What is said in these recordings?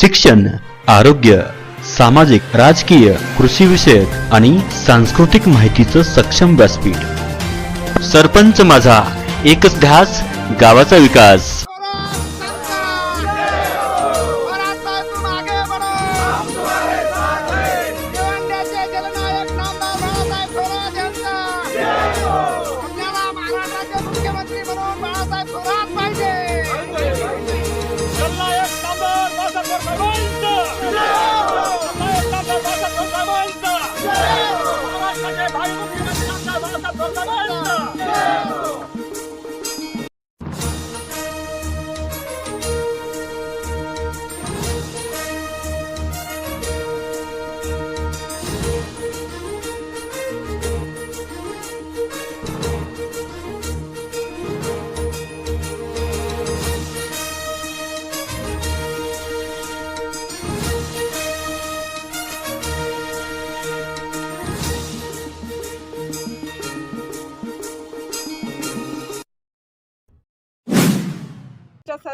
शिक्षण आरोग्य सामाजिक राजकीय कृषी विषयक आणि सांस्कृतिक माहितीचं सक्षम व्यासपीठ. सरपंच माझा एकच ध्यास गावाचा विकास. नामदार बाळासाहेब साहेबांचा च्या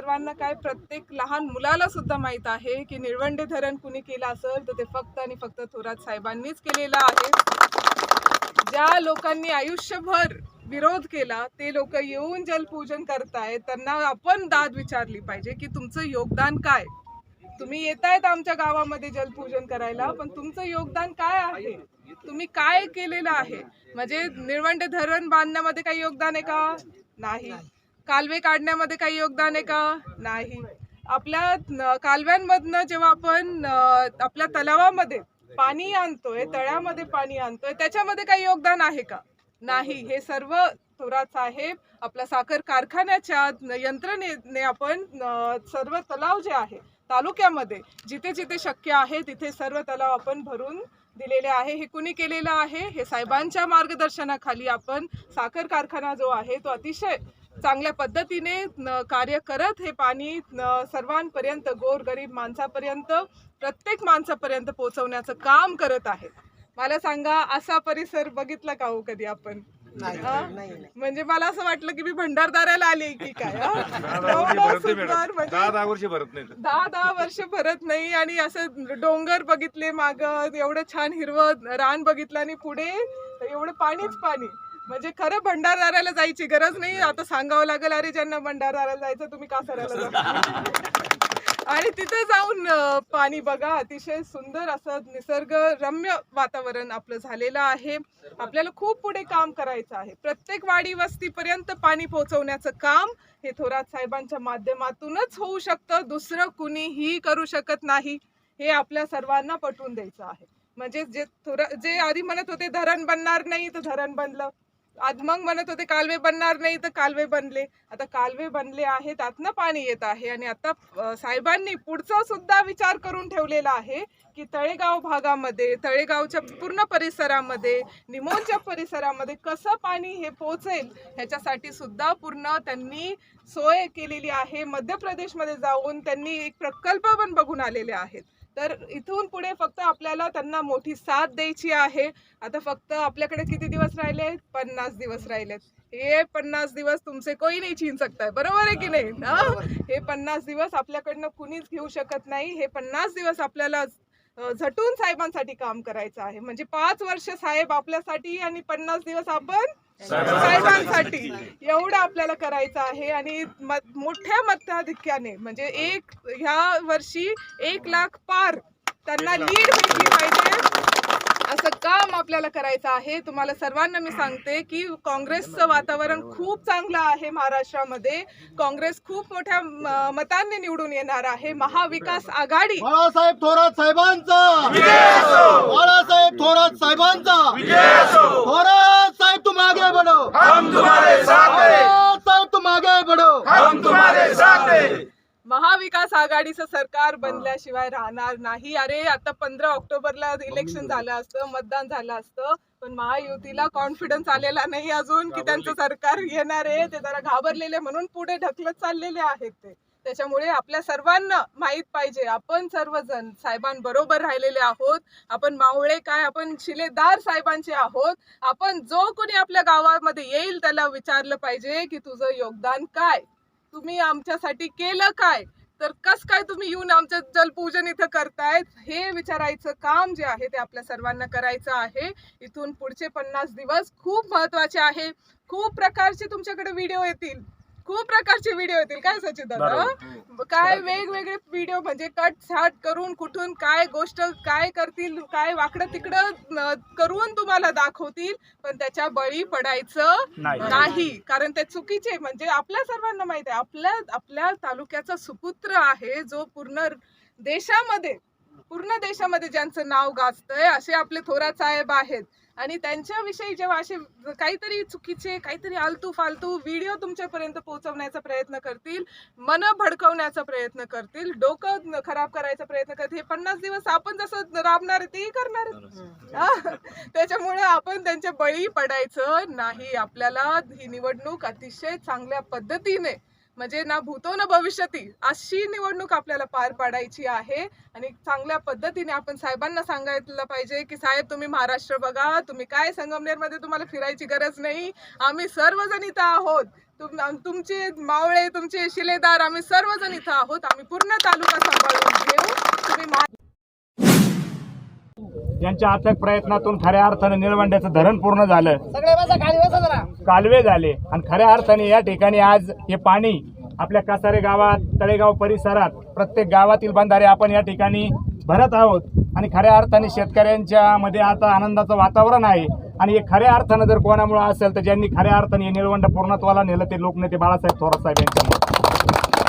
सर्वांना काय प्रत्येक लहान मुलाला सुद्धा माहीत आहे की निळवंडे धरण कुणी केलं असेल तर ते फक्त आणि फक्त थोरात साहेबांनीच केलेलं आहे. ज्या लोकांनी आयुष्यभर विरोध केला ते लोक येऊन जलपूजन करतायत. त्यांना आपण दाद विचारली पाहिजे की तुमचं योगदान काय? तुम्ही येतायत आमच्या गावामध्ये जलपूजन करायला पण तुमचं योगदान काय आहे? तुम्ही काय केलेलं आहे? म्हणजे निळवंडे धरण बांधण्यामध्ये काही योगदान आहे का? नाही. कालवे काढण्यामध्ये काही योगदान आहे का? नाही. आपल्या कालव्यांमधनं जेव्हा आपण आपल्या तलावामध्ये पाणी आणतोय तळ्यामध्ये पाणी आणतोय त्याच्यामध्ये काही योगदान आहे का? नाही. हे सर्व थोरात साहेब आपल्या साखर कारखान्याच्या यंत्रणेने आपण सर्व तलाव जे आहे तालुक्यामध्ये जिथे जिथे शक्य आहे तिथे सर्व तलाव आपण भरून दिलेले आहे. हे कुणी केलेलं आहे? हे साहेबांच्या मार्गदर्शनाखाली आपण साखर कारखाना जो आहे तो अतिशय चांगल्या पद्धतीने न- कार्य करत हे पाणी सर्वांपर्यंत गोरगरीब माणसापर्यंत प्रत्येक माणसापर्यंत पोहोचवण्याचं काम करत आहे मला सांगा असा परिसर बघितला का हो कधी आपण? म्हणजे मला असं वाटलं की मी भंडारदाऱ्याला आले की काय दहा दहा वर्ष भरत नाही दहा दहा वर्ष भरत नाही. आणि असं डोंगर बघितले माग एवढं छान हिरवं रान बघितलं आणि पुढे एवढं पाणीच पाणी. म्हणजे खरं भंडारदाराला जायची गरज नाही. आता सांगावं लागेल अरे ज्यांना भंडारदाराला जायचं तुम्ही का सरायला जा आणि तिथे जाऊन पाणी बघा. अतिशय सुंदर असं निसर्ग रम्य वातावरण आपलं झालेलं आहे. आपल्याला खूप पुढे काम करायचं आहे. प्रत्येक वाडी वस्तीपर्यंत पाणी पोहोचवण्याचं काम हे थोरात साहेबांच्या माध्यमातूनच होऊ शकतं. दुसरं कुणीही करू शकत नाही. हे आपल्या सर्वांना पटवून द्यायचं आहे. म्हणजे जे थोरा जे आधी म्हणत होते धरण बनणार नाही तर धरण बनलं. आज मग म्हणत होते कालवे बनणार नाही तर कालवे बनले. आता कालवे बनले आहेत आतनं पाणी येत आहे. आणि आता साहेबांनी पुढचा सुद्धा विचार करून ठेवलेला आहे की तळेगाव भागामध्ये तळेगावच्या पूर्ण परिसरामध्ये निमोनच्या परिसरामध्ये कसं पाणी हे पोहोचेल ह्याच्यासाठी सुद्धा पूर्ण त्यांनी सोय केलेली आहे. मध्य प्रदेशमध्ये जाऊन त्यांनी एक प्रकल्प पण बघून आलेले आहेत. तर इथून पुढे फक्त आपल्याला त्यांना मोठी साथ द्यायची आहे. आता फक्त आपल्याकडे किती दिवस राहिले? पन्नास दिवस राहिलेत हे पन्नास दिवस तुमचे कोई नाही छीन सकताय बरोबर आहे की नाही? ना हे? पन्नास दिवस आपल्याकडनं कुणीच घेऊ शकत नाही. हे पन्नास दिवस आपल्याला झटून साहेबांसाठी काम करायचं आहे. म्हणजे पाच वर्ष साहेब आपल्यासाठी आणि पन्नास दिवस आपण साहेबांसाठी एवढं आपल्याला करायचं आहे आणि मोठ्या मताधिक्याने म्हणजे एक ह्या वर्षी एक लाख पार त्यांना लीड भेटली पाहिजे. असं काम आपल्याला करायचं आहे. तुम्हाला सर्वांना मी सांगते की काँग्रेसचं वातावरण खूप चांगलं आहे महाराष्ट्रामध्ये. काँग्रेस खूप मोठ्या मतांनी निवडून येणार आहे. महाविकास आघाडी. बाळासाहेब थोरात साहेबांचा! बाळासाहेब थोरात साहेबांचा थोरात साहेब तुम आगे बढ़ो हम तुम्हारे साथ हैं थोरात साहेब तुम आगे बढ़ो हम तुम्हारे साथ हैं महाविकास आघाडीचं सरकार बनल्याशिवाय राहणार नाही. अरे आता पंधरा ऑक्टोबरला इलेक्शन झालं असतं मतदान झालं असतं पण महायुतीला कॉन्फिडन्स आलेला नाही अजून की त्यांचं सरकार येणार आहे. ते जरा घाबरलेले म्हणून पुढे ढकलत चाललेले आहेत ते. त्याच्यामुळे आपल्या सर्वांना माहीत पाहिजे. आपण सर्वजण साहेबांबरोबर राहिलेले आहोत. आपण मावळे काय आपण शिलेदार साहेबांचे आहोत. आपण जो कोणी आपल्या गावामध्ये येईल त्याला विचारलं पाहिजे की तुझं योगदान काय? तुम्ही आमच्यासाठी केलं काय? तर कस काय तुम्ही येऊन आमचं जलपूजन इथं करतायत? हे विचारायचं काम जे आहे ते आपल्या सर्वांना करायचं आहे. इथून पुढचे पन्नास दिवस खूप महत्त्वाचे आहे. खूप प्रकारचे तुमच्याकडे व्हिडिओ येतील. खूप प्रकारचे व्हिडिओ येतील. काय सचिन दादा? काय वेगवेगळे व्हिडिओ म्हणजे कट छाट करून कुठून काय गोष्ट काय करतील काय वाकडं तिकडं करून तुम्हाला दाखवतील पण त्याच्या बळी पडायचं नाही. नाही. कारण ते चुकीचे म्हणजे आपल्या सर्वांना माहीत आहे. आपल्या आपल्या तालुक्याचा सुपुत्र आहे जो पूर्ण देशामध्ये पूर्ण देशामध्ये ज्यांचं नाव गाजतंय असे आपले थोरात साहेब आहेत. आणि त्यांच्याविषयी जेव्हा असे काहीतरी चुकीचे काहीतरी आलतू फालतू व्हिडिओ तुमच्यापर्यंत पोहोचवण्याचा प्रयत्न करतील मन भडकवण्याचा प्रयत्न करतील डोकं खराब करायचा प्रयत्न करतील हे पन्नास दिवस आपण जसं राबणार आहे तेही करणार. त्याच्यामुळे आपण त्यांच्या बळी पडायचं नाही. आपल्याला ही निवडणूक अतिशय चांगल्या पद्धतीने म्हणजे ना भूतो ना भविष्यती अशी निवडणूक आपल्याला पार पाडायची आहे. आणि चांगल्या पद्धतीने आपण साहेबांना सांगायला पाहिजे की साहेब तुम्ही महाराष्ट्र बघा. तुम्ही काय संगमनेरमध्ये तुम्हाला फिरायची गरज नाही. आम्ही सर्वजण इथं आहोत. तुम तुमचे मावळे तुमचे शिलेदार आम्ही सर्वजण इथं आहोत. आम्ही पूर्ण तालुका सांभाळून घेऊ. तुम्ही यांच्या अथक प्रयत्नातून खऱ्या अर्थानं निळवंड्याचं धरण पूर्ण झालं. कालवे झाले. आणि खऱ्या अर्थाने या ठिकाणी आज हे पाणी आपल्या कासारे गावात तळेगाव परिसरात प्रत्येक गावातील बंधारे आपण या ठिकाणी भरत आहोत. आणि खऱ्या अर्थाने शेतकऱ्यांच्या मध्ये आता आनंदाचं वातावरण आहे. आणि हे खऱ्या अर्थानं जर कोणामुळे असेल तर ज्यांनी खऱ्या अर्थाने हे निळवंड पूर्णत्वाला नेलं ते लोकनेते बाळासाहेब थोरात साहेब यांच्यामुळे.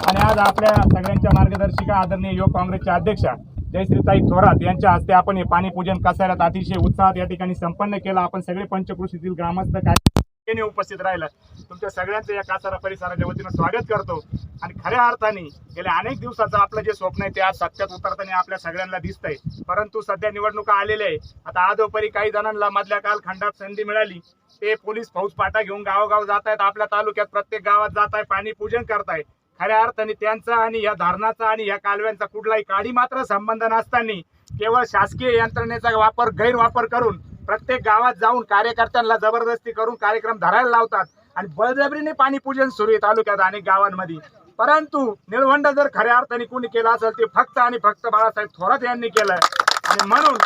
आणि आज आपल्या सगळ्यांच्या मार्गदर्शिका आदरणीय युवक काँग्रेसच्या अध्यक्षा जयश्रीताई थोरात यांच्या हस्ते आपण हे पाणी पूजन कसाऱ्यात अतिशय उत्साहात या ठिकाणी संपन्न केलं. आपण सगळे पंचकृषीतील ग्रामस्थ काय ठिकाणी उपस्थित राहिला. तुमच्या सगळ्यांचं या कासारा परिसराच्या वतीनं स्वागत करतो. आणि खऱ्या अर्थाने गेल्या अनेक दिवसाचं आपलं जे स्वप्न आहे ते आज सत्यात उतरताना आपल्या सगळ्यांना दिसतंय. परंतु सध्या निवडणुका आलेल्या आहे आता आजोपरी काही जणांना मधल्या कालखंडात संधी मिळाली. ते पोलीस फौज पाटा घेऊन गावोगाव जात आहेत आपल्या तालुक्यात प्रत्येक गावात जात आहे पाणी पूजन करताय. खऱ्या अर्थाने त्यांचा आणि या धरणाचा आणि या कालव्यांचा कुठलाही काळी मात्र संबंध नसताना केवळ शासकीय यंत्रणेचा वापर गैरवापर करून प्रत्येक गावात जाऊन कार्यकर्त्यांना जबरदस्ती करून कार्यक्रम धरायला लावतात आणि बळजबरीने पाणीपूजन सुरू आहे तालुक्यात अनेक गावांमध्ये. परंतु निळवंड जर खऱ्या अर्थाने कोणी केलं असेल ते फक्त आणि फक्त बाळासाहेब थोरात यांनी केलं आणि म्हणून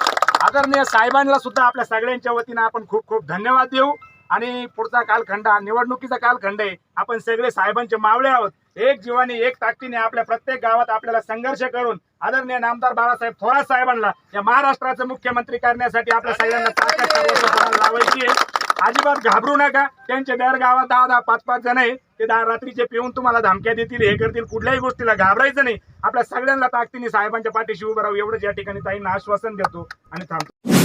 आदरणीय साहेबांना सुद्धा आपल्या सगळ्यांच्या वतीनं आपण खूप खूप धन्यवाद देऊ. आणि पुढचा कालखंड निवडणुकीचा कालखंड आहे. आपण सगळे साहेबांचे मावळे आहोत. एक जीवाने एक ताकदीने आपल्या प्रत्येक गावात आपल्याला संघर्ष करून आदरणीय नामदार बाळासाहेब थोरात साहेबांना या महाराष्ट्राचं मुख्यमंत्री करण्यासाठी आपल्या सगळ्यांना लावायची आहे. अजिबात घाबरू नका. त्यांचे दर गावात दहा दहा पाच पाच जण आहे. ते दहा रात्रीचे पिऊन तुम्हाला धमक्या देतील हे करतील. कुठल्याही गोष्टीला घाबरायचं नाही. आपल्या सगळ्यांना ताकदीने साहेबांच्या पाठीशी उभं राहू. एवढंच या ठिकाणी ताईंना आश्वासन देतो. आणि थांबतो.